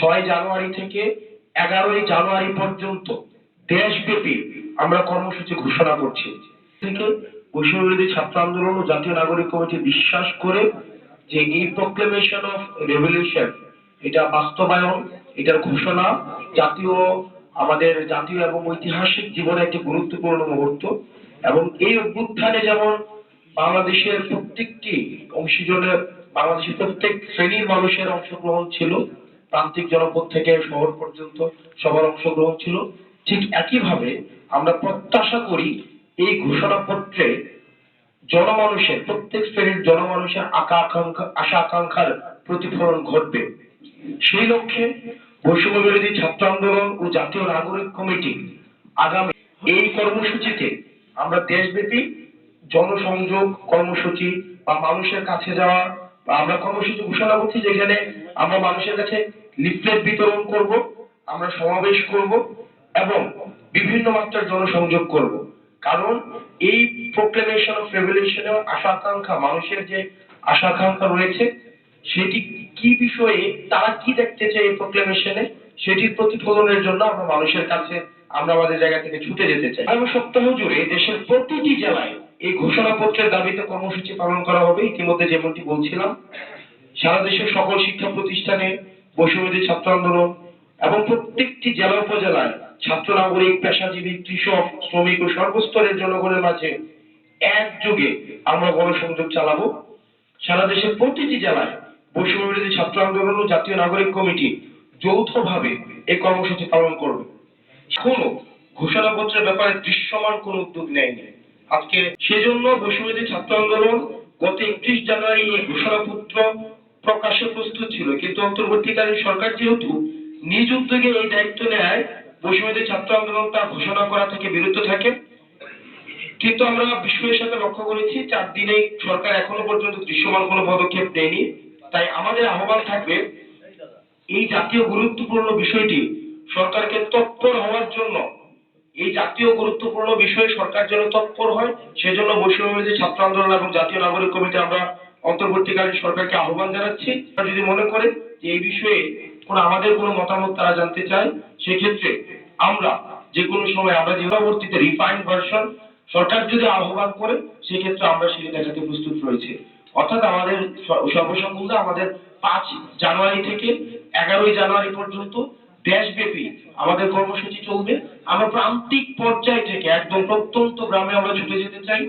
ছয় জানুয়ারি থেকে এগারোই জানুয়ারি পর্যন্ত দেশব্যাপী আমরা কর্মসূচি ঘোষণা করছি। থেকে বৈষম্যবিরোধী ছাত্র আন্দোলন ও জাতীয় নাগরিক কমিটি বিশ্বাস করে যে এই প্রোক্লেমেশন অফ রেভলিউশন এটা বাস্তবায়ন, এটার ঘোষণা জাতীয়, আমাদের জাতীয় এবং ঐতিহাসিক জীবনে একটি গুরুত্বপূর্ণ মুহূর্ত এবং এই অভ্যুত্থানে যেমন বাংলাদেশের প্রত্যেকটি অংশীজনের, বাংলাদেশের প্রত্যেক শ্রেণির মানুষের অংশগ্রহণ ছিল প্রান্তিক জনপদ থেকে শহর পর্যন্ত সবার অংশগ্রহণ ছিল। ঠিক একইভাবে আমরা প্রত্যাশা করি এই ঘোষণাপত্রে জনমানুষের, প্রত্যেক শ্রেণির জনমানুষের আকা আকাঙ্ক্ষা, আশা আকাঙ্ক্ষার প্রতিফলন ঘটবে। সেই লক্ষ্যে বৈষম্য বিরোধী ছাত্র আন্দোলন ও জাতীয় নাগরিক কমিটি আগামী এই কর্মসূচিতে আমরা দেশব্যাপী জনসংযোগ কর্মসূচি বা মানুষের কাছে যাওয়া আমরা কর্মসূচি ঘোষণা করছি যেখানে আমরা মানুষের কাছে লিফলেট বিতরণ করব, আমরা সমাবেশ করব এবং বিভিন্ন মাত্রার জনসংযোগ করব। কারণ এই প্রোক্লেমেশন অফ রেভলিউশনের আশা আকাঙ্ক্ষা মানুষের যে আশা আকাঙ্ক্ষা রয়েছে, সেটি কি বিষয়ে, তারা কি দেখতে চায় এই প্রোক্লেমেশনে সেটির প্রতিফলনের জন্য আমরা মানুষের কাছে, আমরা আমাদের জায়গা থেকে ছুটে যেতে চাই। আগামী সপ্তাহ জুড়ে দেশের প্রতিটি জেলায় এই ঘোষণাপত্রের দাবিতে কর্মসূচি পালন করা হবে। ইতিমধ্যে যেমনটি বলছিলাম, সারা দেশের সকল শিক্ষা প্রতিষ্ঠানে বৈষম্যবিরোধী ছাত্র আন্দোলন এবং প্রত্যেকটি জেলা উপজেলায় ছাত্র নাগরিক, পেশাজীবী, কৃষক, শ্রমিক ও সর্বস্তরের জনগণের মাঝে একযোগে আমরা গণসংযোগ চালাবো। সারা দেশের প্রতিটি জেলায় বৈষম্য বিরোধী ছাত্র আন্দোলন ও জাতীয় নাগরিক কমিটি যৌথভাবে এই কর্মসূচি পালন করবে। এখনও ঘোষণাপত্রের ব্যাপারে দৃশ্যমান কোন উদ্যোগ নেয়নি। আজকে সেজন্য বৈষম্য বিরোধী ছাত্র আন্দোলন গত একত্রিশ জানুয়ারি এই ঘোষণাপত্র প্রকাশে প্রস্তুত ছিল। কিন্তু অন্তর্বর্তীকালীন সরকার যেহেতু নিজ উদ্যোগে এই দায়িত্ব নেয় বৈষম্য বিরোধী ছাত্র আন্দোলন তা ঘোষণা করা থেকে বিরত থাকে। কিন্তু আমরা বিস্ময়ের সাথে লক্ষ্য করেছি, চার দিনে সরকার এখনও পর্যন্ত দৃশ্যমান কোনো পদক্ষেপ নেয়নি। তাই আমাদের আহ্বান থাকবে, এই জাতীয় গুরুত্বপূর্ণ বিষয়টি সরকারকে তৎপর হওয়ার জন্য এই জাতীয় গুরুত্বপূর্ণ বিষয়ে সরকার যেন তৎপর হয়, সেজন্য বৈষম্যবিরোধী ছাত্র আন্দোলন এবং জাতীয় নাগরিক কমিটি আমরা অন্তর্বর্তীকালীন সরকারকে আহ্বান জানাচ্ছি। যদি মনে করে যে এই বিষয়ে কোনো আমাদের কোনো মতামত তারা জানতে চায়, সেক্ষেত্রে আমরা যে কোনো সময় আমরা যে পরবর্তীতে রিফাইন্ড ভার্সন সরকার যদি আহ্বান করে, সেক্ষেত্রে আমরা সেটি দেখাতে প্রস্তুত রয়েছে। অর্থাৎ আমাদের স- সর্বসম্মত আমাদের পাঁচ জানুয়ারি থেকে এগারোই জানুয়ারি পর্যন্ত দেশব্যাপী আমাদের কর্মসূচি চলবে। আমরা প্রান্তিক পর্যায় থেকে একদম প্রত্যন্ত গ্রামে আমরা ছুটে যেতে চাই।